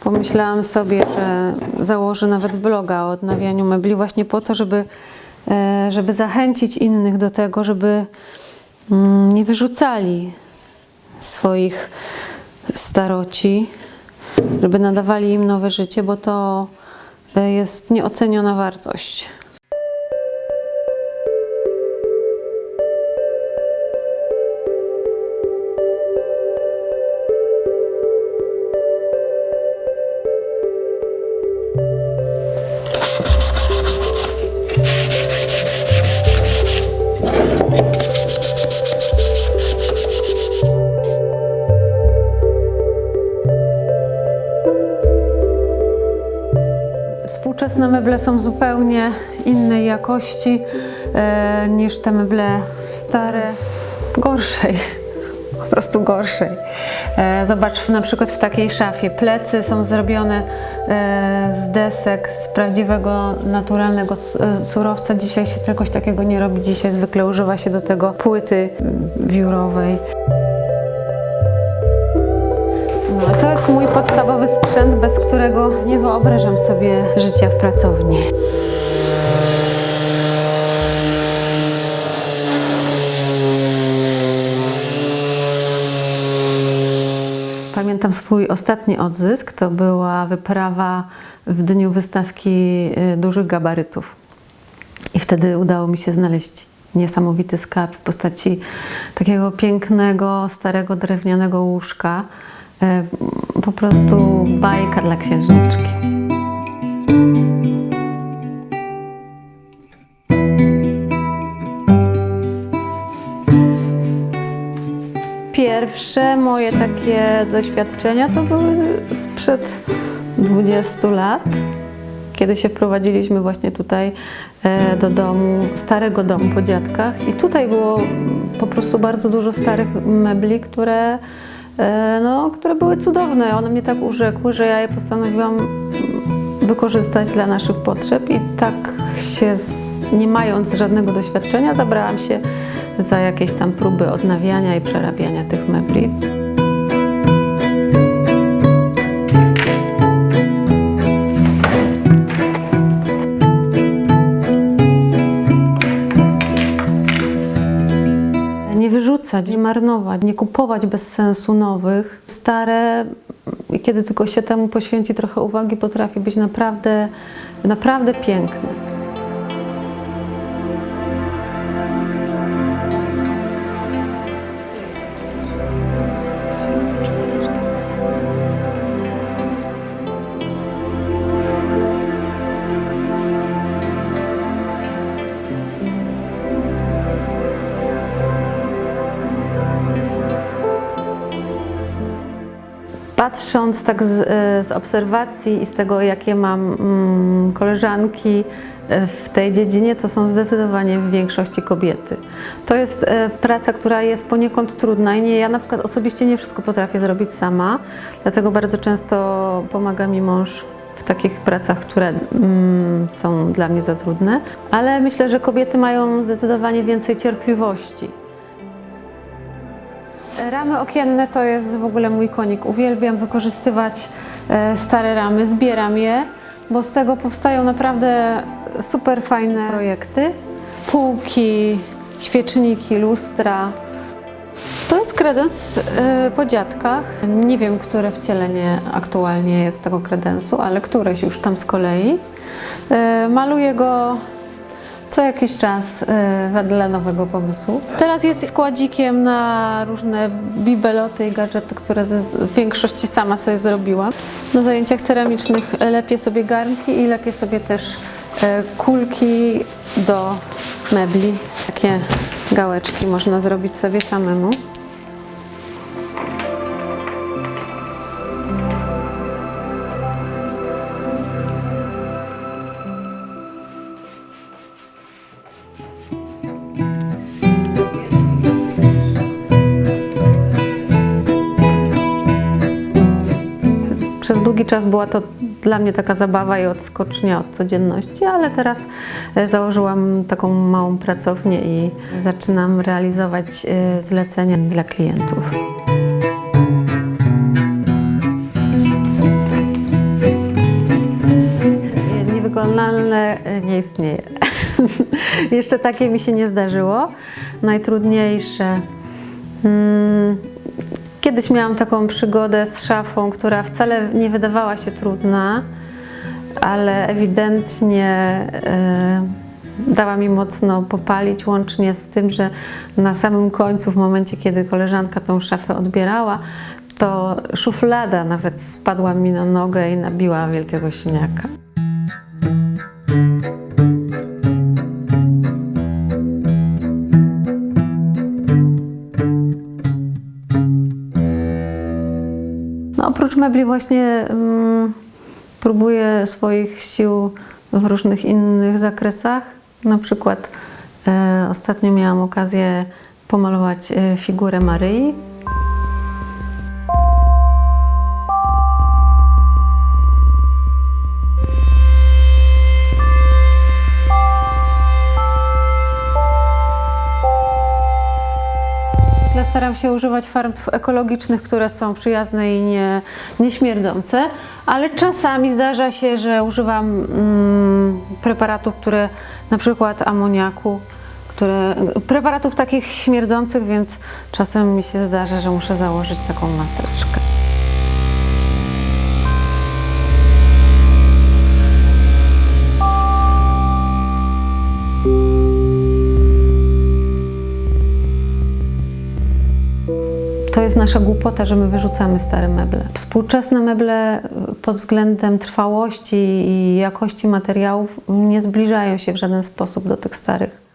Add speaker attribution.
Speaker 1: pomyślałam sobie, że założę nawet bloga o odnawianiu mebli właśnie po to, żeby, e, żeby zachęcić innych do tego, żeby mm, nie wyrzucali swoich staroci, żeby nadawali im nowe życie, bo to e, jest nieoceniona wartość. Współczesne meble są zupełnie innej jakości e, niż te meble stare, gorszej, po prostu gorszej. E, zobacz na przykład w takiej szafie. Plecy są zrobione e, z desek, z prawdziwego, naturalnego surowca. Dzisiaj się czegoś takiego nie robi. Dzisiaj zwykle używa się do tego płyty wiórowej. No, to jest mój podstawowy sprzęt, bez którego nie wyobrażam sobie życia w pracowni. Pamiętam swój ostatni odzysk. To była wyprawa w dniu wystawki y, dużych gabarytów. I wtedy udało mi się znaleźć niesamowity skarb w postaci takiego pięknego, starego, drewnianego łóżka. E, Po prostu bajka dla księżniczki. Pierwsze moje takie doświadczenia to były sprzed 20 lat kiedy się wprowadziliśmy właśnie tutaj e, do domu, starego domu po dziadkach i tutaj było po prostu bardzo dużo starych mebli, które, no, które były cudowne. One mnie tak urzekły, że ja je postanowiłam wykorzystać dla naszych potrzeb i tak się, nie mając żadnego doświadczenia, zabrałam się za jakieś tam próby odnawiania i przerabiania tych mebli. Wyrzucać, marnować, nie kupować bez sensu nowych. Stare, kiedy tylko się temu poświęci trochę uwagi, potrafi być naprawdę, naprawdę piękne. Patrząc tak z, e, z obserwacji i z tego, jakie mam mm, koleżanki e, w tej dziedzinie, to są zdecydowanie w większości kobiety. To jest e, praca, która jest poniekąd trudna i nie, ja na przykład osobiście nie wszystko potrafię zrobić sama, dlatego bardzo często pomaga mi mąż w takich pracach, które mm, są dla mnie za trudne, ale myślę, że kobiety mają zdecydowanie więcej cierpliwości. Ramy okienne to jest w ogóle mój konik. Uwielbiam wykorzystywać e, stare ramy, zbieram je, bo z tego powstają naprawdę super fajne projekty. Półki, świeczniki, lustra. To jest kredens e, po dziadkach. Nie wiem, które wcielenie aktualnie jest tego kredensu, ale któreś już tam z kolei. E, Maluję go co jakiś czas e, wedle nowego pomysłu. Teraz jest składzikiem na różne bibeloty i gadżety, które w większości sama sobie zrobiłam. Na zajęciach ceramicznych lepię sobie garnki i lepię sobie też e, kulki do mebli. Takie gałeczki można zrobić sobie samemu. przez długi czas była to dla mnie taka zabawa i odskocznia od codzienności, ale teraz e, założyłam taką małą pracownię i zaczynam realizować e, zlecenia dla klientów. Niewykonalne e, nie istnieje. Jeszcze takie mi się nie zdarzyło. Najtrudniejsze. Hmm, Kiedyś miałam taką przygodę z szafą, która wcale nie wydawała się trudna, ale ewidentnie e, dała mi mocno popalić, łącznie z tym, że na samym końcu, w momencie, kiedy koleżanka tą szafę odbierała, to szuflada nawet spadła mi na nogę i nabiła wielkiego siniaka. Mebli właśnie mm, próbuję swoich sił w różnych innych zakresach. Na przykład e, ostatnio miałam okazję pomalować e, figurę Maryi. Staram się używać farb ekologicznych, które są przyjazne i nie, nie śmierdzące, ale czasami zdarza się, że używam mm, preparatów, które na przykład amoniaku, które, preparatów takich śmierdzących, więc czasem mi się zdarza, że muszę założyć taką maseczkę. Jest nasza głupota, że my wyrzucamy stare meble. Współczesne meble y, pod względem trwałości i jakości materiałów nie zbliżają się w żaden sposób do tych starych.